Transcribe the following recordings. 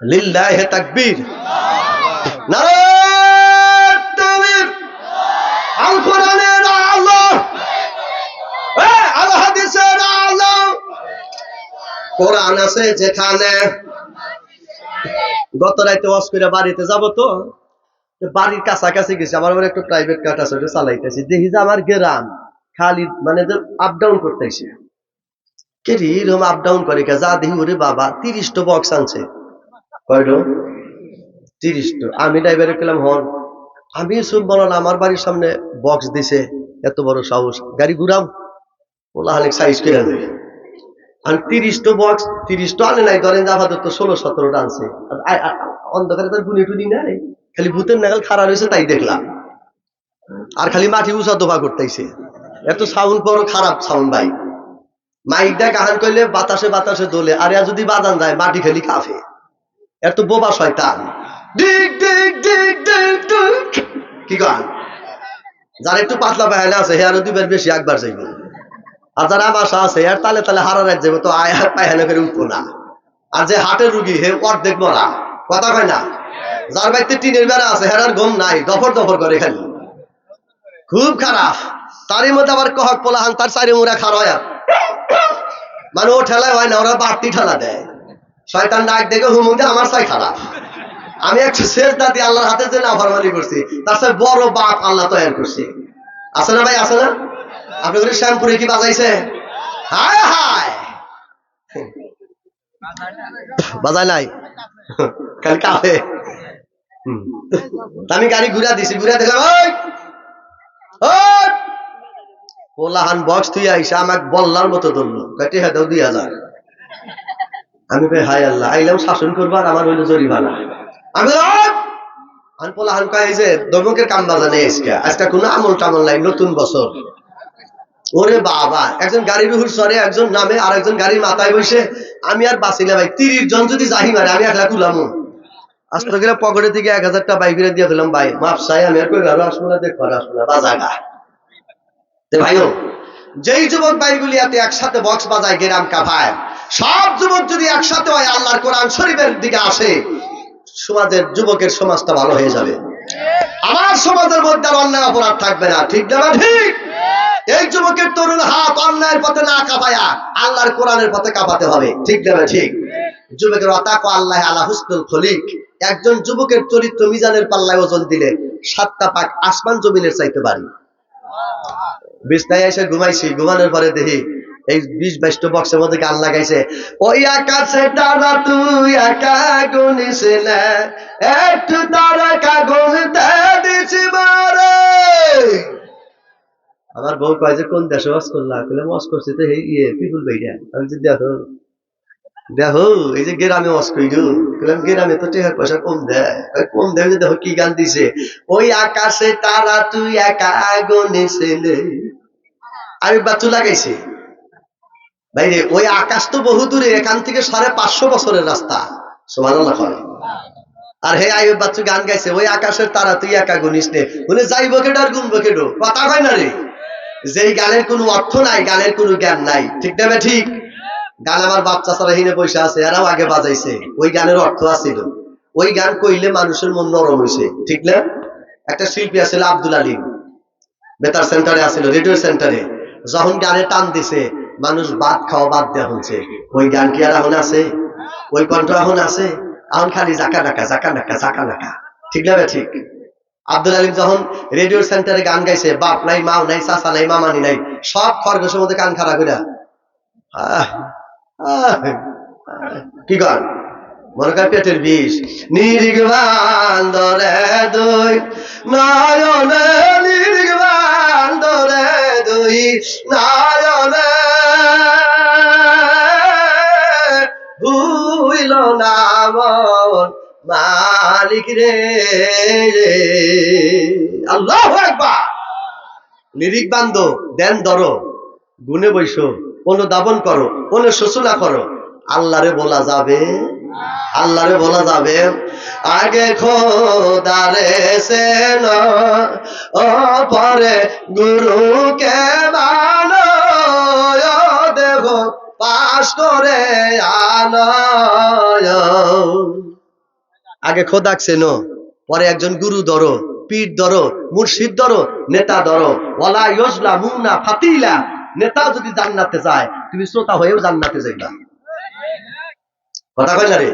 লিল্লাহে তাকবীর। কোরআন আছে যেখানে গত রাতে ওয়াজ করে বাড়িতে যাব তো বাড়ির কাছাকাছি গেছি। আমার আবার একটু প্রাইভেট কার আছে, ওটা চালাইতেছি। দেখি যে আমার গ্রাম খালি মানে যে আপ ডাউন করতেছে। কে রে এরকম আপ ডাউন করে যা দেখি, ওরে বাবা, তিরিশটা বক্স আনছে। কয়টো? তিরিশটা। আমি ড্রাইভারে গেলাম হন। আমি শুন বলাম আমার বাড়ির সামনে বক্স দিছে, এত বড় সাহস। গাড়ি ঘুরাম ওলা হালে সাইজ করে আনবে আর তিরিশটা বক্স তিরিশটা আনে নাই। ধরেন যে আপাতত ষোলো আ- আ- অন্ধকারে তার গুনি টুনি নাই। খালি ভূতের নাগাল খারাপ হয়েছে তাই দেখলাম। আর খালি মাটি উঁচা দোফা করতেছে। এত সাউন্ড বড়, খারাপ সাউন্ড ভাই। মাইকটা গাহান করলে বাতাসে বাতাসে দোলে। আর যদি বাজান যায়, মাটি খালি কাফে এত বোবা শয়তান। ডিক ডিক ডিক ডিক কি গান যার একটু পাতলা পায়না আছে হে আরও দুবার বেশি একবার যাইব। আর যারা বাসা আছে আর তালে তালে হারা রাত যাবে তো আয় পায়খানা করে উঠবো না। আর যে হাটের রুগী হে অর্ধেক মরা। কথা কয় না? যার বাড়িতে টিনের বেড়া আছে, হেরার ঘুম নাই, দফর দফর করে খালি। খুব খারাপ। তারই মধ্যে আবার কহক পোলাহান, তার চারি মুড়া খারয় মানে ও ঠেলায় হয় না, ওরা বাড়তি ঠেলা দেয়। শয়তান ডাক দেখে হুমুক দিয়ে আমার চাই খারাপ আমি একটা শেষ দাদি আল্লাহর হাতে যে নাফরমানি করছি। তার সাথে বড় বাপ আল্লাহ তৈরি করছে। আছে না ভাই, আছে না? আপনাদের শ্যামপুরে কি বাজাইছে? হায় হায়! বাজায় নাই? খালি কাফে। আমি গাড়ি ঘুরা দিছি ঘুরা দেখলাম, ওই পোলাহান বক্স তুই আইসা, আমাকে বল্লার মতো ধরলো। কাটি হ্যাঁ দুই হাজার। আমি কই হাই আল্লাহ আইলাম শাসন করব আর আমার হইল জরিমানা। আমি যে কাম আজকে। আজকে কোনো আমল টামল নাই, নতুন বছর। ওরে বাবা, একজন গাড়ির সরে একজন নামে আর একজন গাড়ির মাথায় বসে, আমি আর ভাই। তিরিশ জন যদি মারে, আমি একলা আস্তে করে পকেটে থেকে এক হাজারটা বাইকের দিয়ে দিলাম ভাই মাপ চাই, আমি আর কই ঘরে আসব না, দেখো আসব না বাজাগা ভাইও, যেই যুবক ভাইগুলি এত একসাথে বক্স বাজায় গেরাম কাফায় সব যুবক যদি একসাথে হয় আল্লাহর কোরআন শরীফের দিকে আসে সমাজের যুবকের সমাজটা ভালো হয়ে যাবে। আমার সমাজের মধ্যে আর অন্যায় অপরাধ থাকবে না ঠিক না ঠিক। এই যুবকের তরুণ হাত অন্যায়ের পথে না কাঁপায়া আল্লাহর কোরআনের পথে কাঁপাতে হবে ঠিক না ঠিক। যুবকের অতাক আল্লাহ আলা হুসনুল খলিক। একজন যুবকের চরিত্র মিজানের পাল্লায় ওজন দিলে সাতটা পাক আসমান জমিনের চাইতে পারি বিছনায় এসে ঘুমাইছি ঘুমানোর পরে দেখি এই বিশ বাইশটা বক্সের মধ্যে গান লাগাইছে। ওই আকাশে তারা, তুই একা গুনিছিলে একটু তারা কাগজ দিছি মারে। আমার বউ কয় যে, কোন দেশে ওয়াজ করলা? বলে ওয়াজ করছি তো এই ইয়ে পিপুল ভাইয়া আমি যে দেখো দেখো, এই যে গ্রামে ওয়াজ কইরু। বললাম গ্রামে তো টেহার পয়সা কম দেয়। কম দেয় যে দেখো কি গান দিছে? ওই আকাশে তারা, তুই একা গুনিছিলে আমি বাচ্চু লাগাইছি ভাই, ওই আকাশ তো বহু দূরে, এখান থেকে সাড়ে পাঁচশো বছরের রাস্তা। আর হে আয়ুব বাচ্চু গান গাইছে, ওই আকাশের তারা, তুই একা গুনিস নে। উনি যাইব কেডো আর গুনবো কেডো? কথা হয় না রে? যেই গানের কোনো অর্থ নাই, গানের কোনো জ্ঞান নাই। ঠিক না ঠিক? গান আমার বাচ্চা ছাড়া হিনে পয়সা আছে, এরাও আগে বাজাইছে। ওই গানের অর্থ আছিল ওই গান কইলে মানুষের মন নরম হয়েছে ঠিক না? একটা শিল্পী আছিল আব্দুল আলিম। বেতার সেন্টারে আছিল, রেডিও সেন্টারে। যখন গানে টান দিছে মানুষ বাদ খাওয়া বাদ দেওয়া হচ্ছে ওই গান কি আর এখন আছে? ওই কণ্ঠ এখন আছে? এখন খালি জাকা নাকা জাকা নাকা জাকা নাকা ঠিক না ঠিক? আব্দুল আলিম যখন রেডিও সেন্টারে গান গাইছে, বাপ নাই, মাও নাই, চাচা নাই মামানি নাই, সব খরগোশের মধ্যে কান খারাপ করে কি গান? মনে কর পেটের বিষ। নিরিগ বান্দরে দুই, নয়নে নিরিগ বান্দরে দুই নয়নে ভুইল না মালিক রে। আল্লাহ একবার নিরিক বান্ধ, দেন ধরো। গুনে বৈশো অনুধাবন করো অনুশোচনা করো। আল্লাহরে বলা যাবে? আল্লাহরে বলা যাবে? আগে খোদারে সেন ও পরে গুরুকে মানো। পাশ করে আগে খোদাক চেনো পরে একজন গুরু ধরো, পীর ধরো, মুর্শিদ ধরো, নেতা ধরো। ওলা ইয়সলা মুন্না ফাতিলা। নেতা যদি জান্নাতে যায়, তুমি শ্রোতা হয়েও জান্নাতে যাইবা। কথা না রে?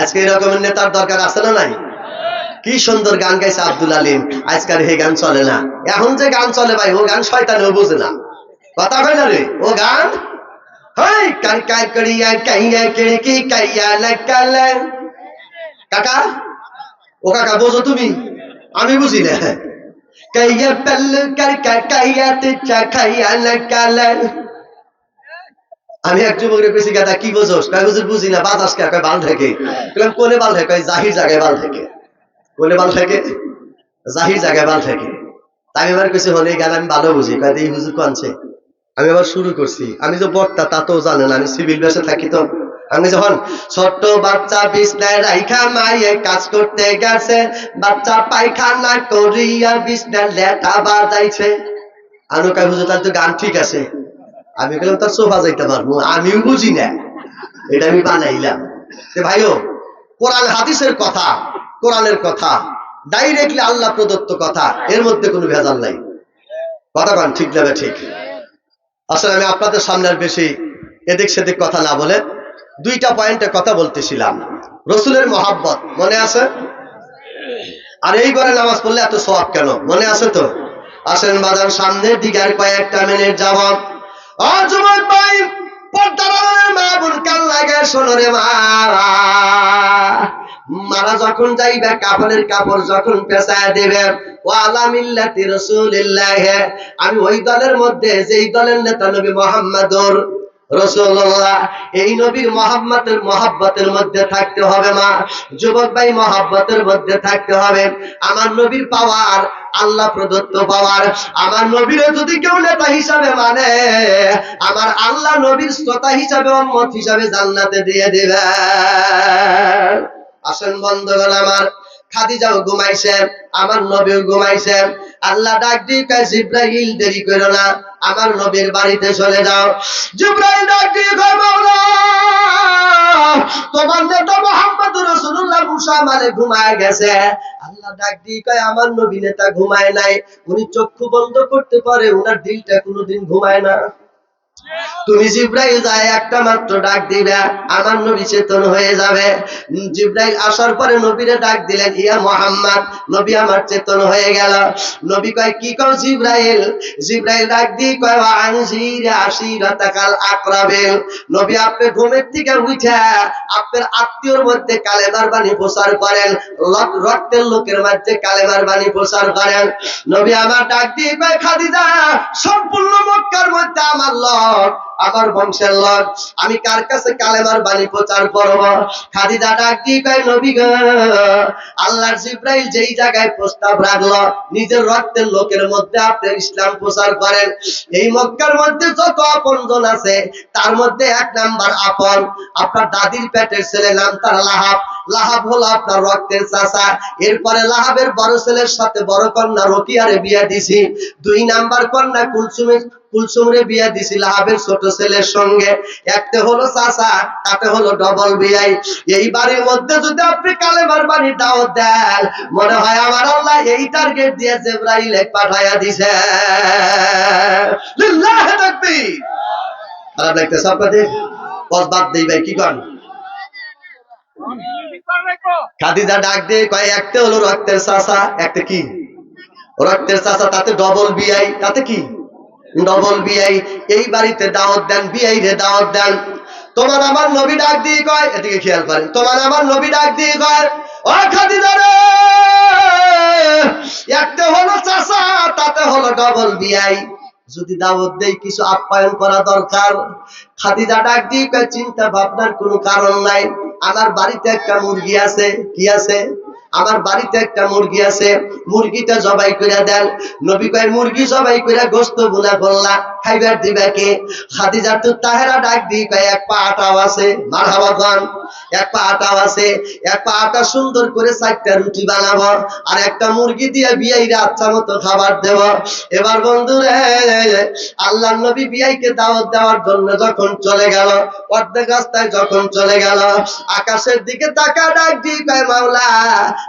আজকে নেতার দরকার আছে না নাই? কি সুন্দর গান গাইছে আব্দুল আলিম। আজকাল হে গান চলে না। এখন যে গান চলে ভাই, ও গান শয়তানেও বোঝে না। কথা কই না রে? ও গান হই কান কাই করিয়া, কাইয়া কিড়কি কাইয়া লাকালে। কাকা, ও কাকা, বোঝো তুমি? আমি বুঝি না। কাইয়া পেল কার কাইয়া তে চা খাইয়া লাকালে। আমি এক যুবকের পেছি গাদা, কি বোঝোস? কয়, হুজুর, বুঝি না বাতাস কে কয়, বাল থেকে কইলাম, কোনে বাল থেকে কয়, জাহির জায়গায় বাল থেকে কোনে বাল থেকে জাহির জায়গায় বাল থেকে তাই আমি এবার কইছি, হলে গান আমি ভালো বুঝি। কয় এই হুজুর কোনছে আমি আবার শুরু করছি। আমি যে বক্তা, তা তো জানেন, আমি সিভিল বেসে থাকি তো। আমি যখন ছোট্ট বাচ্চা বিছনায় রাইখা মায়ে কাজ করতে গেছে, বাচ্চা পায়খানা করিয়া বিছনায় লেটা বাজাইছে। আমি কয় হুজুর তাহলে তো গান ঠিক আছে। আমি গেলাম তার সোফা যাইতে পারব আমিও বুঝি না। এটা আমি বানাইলাম। ভাইও, কোরআন হাদিসের কথা, কোরআনের কথা ডাইরেক্টলি আল্লাহ প্রদত্ত কথা, এর মধ্যে কোনো ভেজাল নাই। কথা কন, ঠিক যাবে ঠিক? আসলে আমি আপনাদের সামনে আর বেশি এদিক সেদিক কথা না বলে দুইটা পয়েন্টে কথা বলতেছিলাম। রসুলের মহাব্বত, মনে আছে? আর এই ঘরে নামাজ পড়লে এত সব কেন? মনে আছে তো? আসেন বাজার সামনে, দিগার কয়েকটা মিনিট যুবক ভাই পর্দার মা বোন কান লাগে শোনো রে মা। মারা যখন যাইবে কাপড়ের কাপড় যখন পেঁচায় দেবে আমি ওই দলের মধ্যে, যেই দলের নেতা নবী মোহাম্মদুর এই নবীর মহাব্বতের মহাব্বতের মধ্যে থাকতে হবে মা, যুবক ভাই মহাব্বতের মধ্যে থাকতে হবে। আমার নবীর পাওয়ার, আল্লাহ প্রদত্ত পাওয়ার, আমার নবীরও যদি কেউ নেতা হিসাবে মানে আমার আল্লাহ নবীর শ্রোতা হিসাবে অম্মত হিসাবে জান্নাতে দিয়ে দিবে। আসেন বন্ধুগণ আমার। খাদিজাও ঘুমাইছে, আমার নবীও ঘুমাইছে। আল্লাহ ডাক দিয়ে কয়, জিব্রাইল, দেরি করো না, আমার নবীর বাড়িতে চলে যাও। জিব্রাইল ডাক দিয়ে কয় মাওলা তোমার নেতা মোহাম্মদ রাসূলুল্লাহ মুসা মানে ঘুমায় গেছে। আল্লাহ ডাক দিয়ে কয়, আমার নবী নেতা ঘুমায় নাই, উনি চক্ষু বন্ধ করতে পারে, উনার দিলটা কোনোদিন ঘুমায় না। তুমি জিব্রাইল যায় একটা মাত্র ডাক দিবে, আমার নবী চেতন হয়ে যাবে। জিব্রাইল আসার পরে নবীরে ডাক দিলেন, ইয়া মোহাম্মদ, নবী আমার চেতন হয়ে গেল। নবী কয়, কি কও জিব্রাইল? জিব্রাইল ডাক দিয়ে কয় আনজির আশিরাতাকাল আকরাবিল। নবী আপনি ঘুমের থেকে উঠে আপনার আত্মীয়র মধ্যে কালেমার বাণী প্রচার করেন রক্তের লোকের মধ্যে কালেমার বাণী প্রচার করেন। নবী আমার ডাক দিয়ে কয়, খাদিজা, সম্পূর্ণ মক্কার মধ্যে আমার লোক আমার বংশের লোক আমি কার কাছে কালেমার বাণী প্রচার করব? খাদিজা ডাক দিয়ে কয় নবী গো। আল্লাহর জিব্রাইল যেই জায়গায় প্রস্তাব রাখল, নিজের রক্তের লোকের মধ্যে আপনি ইসলাম প্রচার করেন। এই মক্কার মধ্যে যত আপনজন আছে, তার মধ্যে এক নাম্বার আপন। আপনার দাদির পেটের ছেলে নাম তার লাহাব। লাহাব হলো আপনার রক্তের চাচা। এরপরে লাহাবের বড় ছেলের সাথে বড় কন্যা রকিয়ারে বিয়া দিছি। দুই নাম্বার কন্যা কুলসুমের কুলসুমরে বিয়ে দিছি লাহাবের ছোট ছেলের সঙ্গে। একটা হলো চাচা, তাতে হলো ডবল বিয়াই। এই বাড়ির মধ্যে যদি আপনি কালেমার বাড়ি দাওয়াত দেন, মনে হয় আমার আল্লাহ এই টার্গেট দিয়ে জেব্রাইল পাঠাইয়া দিছে। তাকবীর। খারাপ লাগতেছে আপনাদের? বাদ দেই ভাই, কি করেন খাদিজা ডাক দিয়ে কয় একটা হলো রক্তের চাচা একটা কি? রক্তের চাচা তাতে ডবল বিআই, তাতে কি? ডবল বিআই, এই বাড়িতে দাওয়াত দেন, বিআই রে দাওয়াত দেন। তোমার আমার নবী ডাক দিয়ে কয়, এদিকে খেয়াল করেন তোমার আমার নবী ডাক দিয়ে কয়, ও খাদিজা রে একটা হলো চাচা, তাতে হলো ডবল বিআই। যদি দাওয়াত দেই, কিছু আপ্যায়ন করা দরকার। খাদিজা ডাক দিয়ে কয়, চিন্তা ভাবনার কোনো কারণ নাই। আমার বাড়িতে একটা মুরগি আছে কি আছে? আমার বাড়িতে একটা মুরগি আছে, মুরগিটা জবাই করে দেন। নবী কয়, মুরগি জবাই করে গোস্ত বুনা করলা, খাইবার দিবাকে খাদিজা তো তাহেরা ডাক দি কয়, এক পা আটাও আছে, মারহাবা খান, এক পা আটাও আছে, এক পা আটা সুন্দর করে চারটা রুটি বানাবো আর একটা মুরগি দিয়ে বিয়াইরা আচ্ছা মতো খাবার দেব। এবার বন্ধু রে আল্লাহ নবী বিয়াইকে দাওয়াত দেওয়ার জন্য যখন চলে গেল, অর্ধেক রাস্তায় যখন চলে গেল, আকাশের দিকে তাকা ডাক দি কয়, মাওলা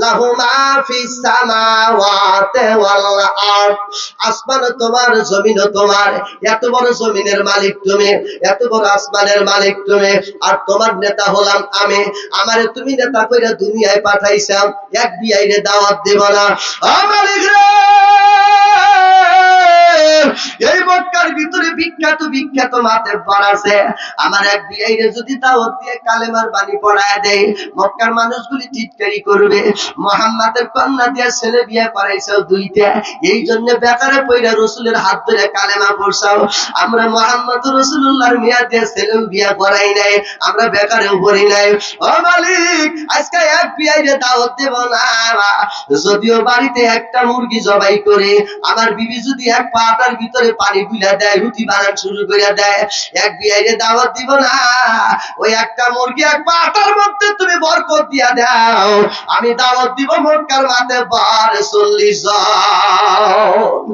লাহু মা ফিস সামাওয়াতি ওয়াল আসমান তোমার, জমিন তোমার। এত বড় জমিনের মালিক তুমি, এত বড় আসমানের মালিক তুমি। আর তোমার নেতা হলাম আমি। আমারে তুমি নেতা কইরা দুনিয়ায় পাঠাইছাম, এক বিআইনে দাওয়াত দেব না। ও এই মক্কার ভিতরে বিখ্যাত বিখ্যাত মাতে আছে। আমার এক বিয়াইরে যদি দাওয়াত দিয়ে কালেমার বাণী পড়ায় দেয়, মক্কার মানুষগুলি টিটকারি করবে। মোহাম্মদের কন্যা দিয়ে ছেলে বিয়ে করাইছাও দুইটা। এই জন্য বেকারে পয়রা রসুলের হাত ধরে কালেমা পড়ছাও। আমরা মোহাম্মদ রসুল্লাহর মেয়া দিয়ে ছেলেও বিয়ে করাই নাই, আমরা বেকারেও পড়ি নাই। ও মালিক, আজকে এক বিয়াইরে দাওয়াত দেব না যদিও বাড়িতে একটা মুরগি জবাই করে, আমার বিবি যদি এক পাটার ভিতরে পানি বুলা দেয়, রুটি বানান শুরু করে দেয়। এক বিয়াইরে দাওয়াত দিব না, ওই একটা মুরগি এক পাটার মধ্যে তুমি বরকত দিয়া দাও। আমি দাওয়াত দিব মক্কার মাতে বার চল্লিশ জন।